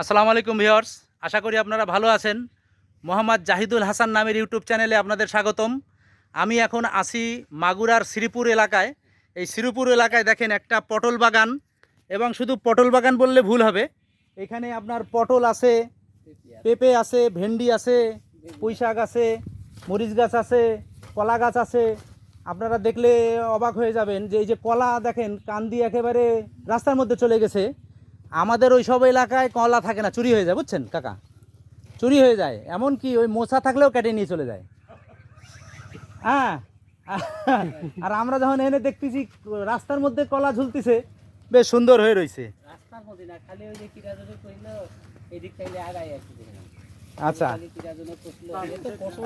আসসালামু আলাইকুম ভিউয়ার্স, আশা করি আপনারা ভালো আছেন। মোহাম্মদ জাহিদুল হাসান নামের ইউটিউব চ্যানেলে আপনাদের স্বাগতম। আমি এখন আসি মাগুরার শ্রীপুর এলাকায়। এই শ্রীপুর এলাকায় দেখেন একটা পটল বাগান এবং শুধু পটল বাগান বললে ভুল হবে। এখানে আপনার পটল আছে, পেঁপে আছে, ভেন্ডি আছে পুঁই শাক আছে, মরিচ গাছ আছে, কলা গাছ আছে। আপনারা দেখলে অবাক হয়ে যাবেন যে এই যে কলা দেখেন, কান দিয়ে একেবারে রাস্তার মধ্যে চলে গেছে। আমাদের ওই সব এলাকায় কলা থাকে না চুরি হয়ে যায় বুঝছেন কাকা? চুরি হয়ে যায় এমন কি ওই মোছা থাকলেও কেটে নিয়ে চলে যায়। হ্যাঁ আর আমরা যখন এনে দেখতেছি রাস্তার মধ্যে কলা ঝুলতেছে বেশ সুন্দর হয়ে রয়েছে রাস্তার মধ্যে না খালি ওই যে কিরাজনে কইলো এদিক থেকে আগাই আসছে দেখলাম। আচ্ছা।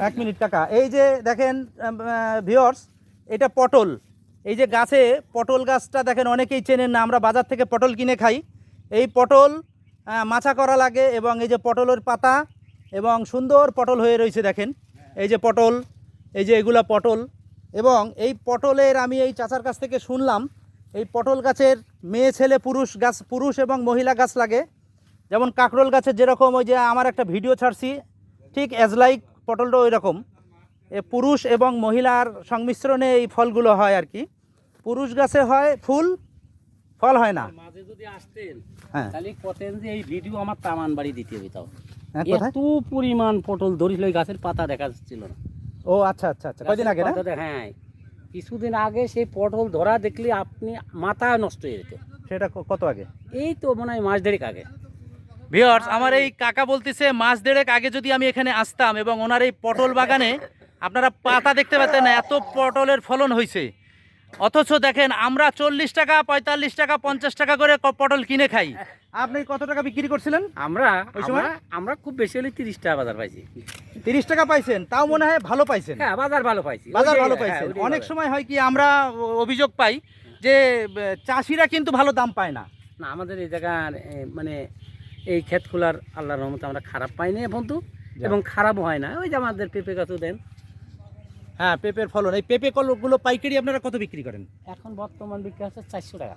এক মিনিট কাকা এই যে দেখেন ভিওর্স এটা পটল। এই যে গাছে পটল গাছটা দেখেন অনেকেই চেনেন না আমরা বাজার থেকে পটল কিনে খাই। এই পটল মাছা করা লাগে এবং এই যে পটলের পাতা এবং সুন্দর পটল হয়ে রয়েছে দেখেন। এই যে পটল, এই যে এগুলা পটল এবং এই পটলের আমি এই চাচার কাছ থেকে শুনলাম, এই পটল গাছের মেয়ে, ছেলে, পুরুষ গাছ, পুরুষ এবং মহিলা গাছ লাগে। যেমন কাঁকরোল গাছের যেরকম ওই যে আমার একটা ভিডিও ছাড়ছি, ঠিক অ্যাজ লাইক পটলটা ওই রকম এ পুরুষ এবং মহিলার সংমিশ্রণে এই ফলগুলো হয় আর কি। পুরুষ গাছে হয় ফুল ফল হয় না। মাঝে যদি আসতেন হ্যাঁ। তাহলে কতেন যে এই ভিডিও আমার তামান বাড়ি দিতে হবে তাও হ্যাঁ, এত পরিমাণ পটল ধরিল গাছের পাতা দেখা যাচ্ছিল না। ও আচ্ছা আচ্ছা আচ্ছা। কয়দিন আগে না? হ্যাঁ। কিছুদিন আগে সেই পটল ধরা দেখলে আপনি মাথা নষ্ট হয়ে যেত। সেটা কত আগে? এই তো মনে হয় মাস দেড়েক আগে। ভিওর্স আমার এই কাকা বলতেছে মাস দেড়েক আগে যদি আমি এখানে আসতাম এবং ওনার এই পটল বাগানে আপনারা পাতা দেখতে পেতেন না এত পটলের ফলন হয়েছে অথচ দেখেন আমরা চল্লিশ টাকা পঁয়তাল্লিশ টাকা পঞ্চাশ টাকা করে পটল কিনে খাই। আপনি কত টাকা বিক্রি করছিলেন? আমরা ওই সময়? আমরা খুব বেশি হলে তিরিশ টাকা বাজার পাইছি। তিরিশ টাকা পাইছেন তাও মনে হয় ভালো পাইছেন। হ্যাঁ বাজার ভালো পাইছি। বাজার ভালো হ্যাঁ, পাইছেন। অনেক সময় হয় কি আমরা অভিযোগ পাই যে চাষিরা কিন্তু ভালো দাম পায় না। না আমাদের এই জায়গার মানে এই ক্ষেতগুলার আল্লাহর রহমতে আমরা খারাপ পাইনি তো এবং খারাপও হয় না। ওই যে আমাদের পেঁপে গাছও দেন। হ্যাঁ পেঁপের ফলন। এই পেঁপে কলগুলো পাইকারি আপনারা কত বিক্রি করেন? এখন বর্তমান বিক্রি হচ্ছে চারশো টাকা।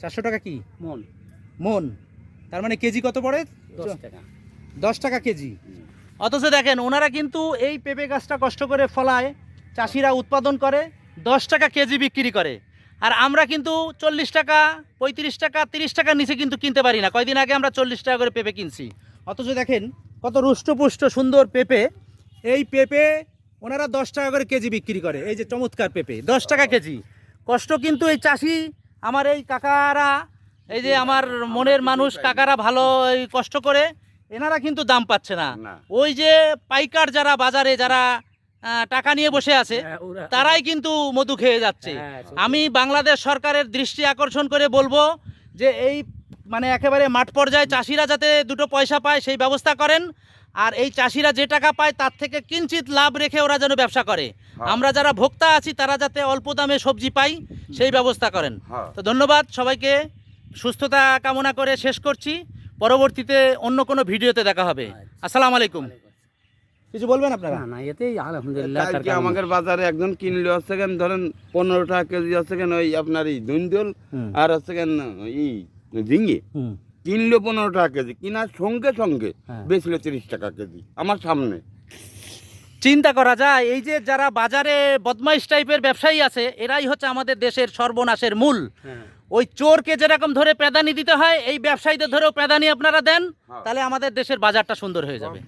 চারশো টাকা কি? মন। মন। তার মানে কেজি কত পড়ে? দশ টাকা। দশ টাকা কেজি। অথচ দেখেন ওনারা কিন্তু এই পেঁপে গাছটা কষ্ট করে ফলায় চাষিরা উৎপাদন করে দশ টাকা কেজি বিক্রি করে। আর আমরা কিন্তু চল্লিশ টাকা পঁয়ত্রিশ টাকা তিরিশ টাকার নিচে কিন্তু কিনতে পারি না। কয়দিন আগে আমরা চল্লিশ টাকা করে পেঁপে কিনছি। অথচ দেখেন কত রুষ্টপুষ্ট সুন্দর পেঁপে। এই পেঁপে ওনারা দশ টাকা করে কেজি বিক্রি করে। এই যে চমৎকার পেঁপে দশ টাকা কেজি। কষ্ট কিন্তু এই চাষি আমার এই কাকারা এই যে আমার মনের মানুষ কাকারা ভালো এই কষ্ট করে এনারা কিন্তু দাম পাচ্ছে না। ওই যে পাইকার যারা বাজারে যারা টাকা নিয়ে বসে আছে হ্যাঁ, তারাই কিন্তু মধু খেয়ে যাচ্ছে। হ্যাঁ, আমি বাংলাদেশ সরকারের দৃষ্টি আকর্ষণ করে বলব যে এই মানে একেবারে মাঠ পর্যায়ে চাষিরা যাতে দুটো পয়সা পায় সেই ব্যবস্থা করেন। আর এই চাষিরা যে টাকা পায় তার থেকে কিঞ্চিত লাভ রেখে ওরা যেন ব্যবসা করে। হ্যাঁ। আমরা যারা ভোক্তা আছি তারা যাতে অল্প দামে সবজি পাই সেই ব্যবস্থা করেন। হ্যাঁ। তো ধন্যবাদ সবাইকে। সুস্থতা কামনা করে শেষ করছি। পরবর্তীতে অন্য কোনো ভিডিওতে দেখা হবে। আসসালামু আলাইকুম। কিছু বলবেন আপনারা? না না এতেই আলহামদুলিল্লাহ আমাদের বাজারে একজন কিনলো হচ্ছে কেন ধরেন পনেরো টাকা কেজি হচ্ছে কেন ওই আপনার এই দুন্দল। আর হচ্ছে কেন ই ঝিঙ্গি। কিনলো পনেরো টাকা কেজি কিনার সঙ্গে সঙ্গে হ্যাঁ। বেচলো তিরিশ টাকা কেজি আমার সামনে চিন্তা করা যায় এই যে যারা বাজারে বদমাইশ টাইপের ব্যবসায়ী আছে এরাই হচ্ছে আমাদের দেশের সর্বনাশের মূল হ্যাঁ। ওই চোরকে যেরকম ধরে প্যাদানি দিতে হয় এই ব্যবসায়ীদের ধরেও প্যাদানি আপনারা দেন হ্যাঁ। তাহলে আমাদের দেশের বাজারটা সুন্দর হয়ে যাবে।